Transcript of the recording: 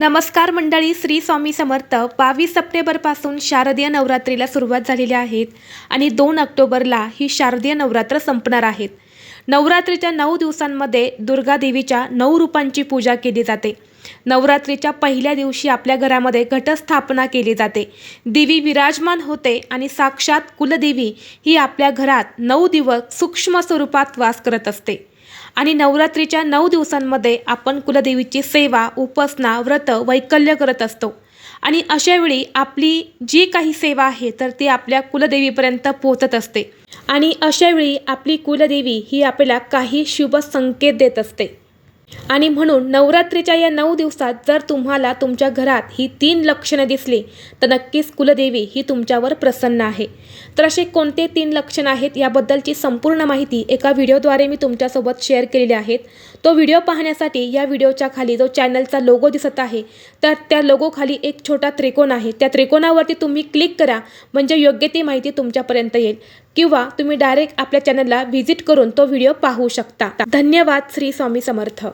नमस्कार मंडळी श्री स्वामी समर्थ. बावीस सप्टेंबरपासून शारदीय नवरात्रीला सुरुवात झालेली आहेत आणि दोन ऑक्टोबरला ही शारदीय नवरात्र संपणार आहेत नवरात्रीच्या नऊ दिवसांमध्ये दुर्गादेवीच्या नऊ रूपांची पूजा केली जाते. नवरात्रीच्या पहिल्या दिवशी आपल्या घरामध्ये घटस्थापना केली जाते. देवी विराजमान होते आणि साक्षात कुलदेवी ही आपल्या घरात नऊ दिवस सूक्ष्म स्वरूपात वास करत असते. आणि नवरात्रीच्या नऊ दिवसांमध्ये आपण कुलदेवीची सेवा उपासना व्रत वैकल्य करत असतो. आणि अशावेळी आपली जी काही सेवा आहे तर ती आपल्या कुलदेवीपर्यंत पोहोचत असते. आणि अशावेळी आपली कुलदेवी ही आपल्याला काही शुभ संकेत देत असते. आणि म्हणून नवरात्रीच्या या नऊ दिवसात जर तुम्हाला तुमच्या घरात ही तीन लक्षणं दिसली तर नक्कीच कुलदेवी ही तुमच्यावर प्रसन्न आहे. तर असे कोणते तीन लक्षणं आहेत याबद्दलची संपूर्ण माहिती एका व्हिडिओद्वारे मी तुमच्यासोबत शेअर केलेली आहेत. तो व्हिडिओ पाहण्यासाठी या व्हिडिओच्या खाली जो चॅनलचा लोगो दिसत आहे तर त्या लोगोखाली एक छोटा त्रिकोण आहे. त्या त्रिकोणावरती तुम्ही क्लिक करा म्हणजे योग्य ती माहिती तुमच्यापर्यंत येईल. किंवा तुम्ही डायरेक्ट आपल्या चॅनलला व्हिजिट करून तो व्हिडिओ पाहू शकता. धन्यवाद श्री स्वामी समर्थ.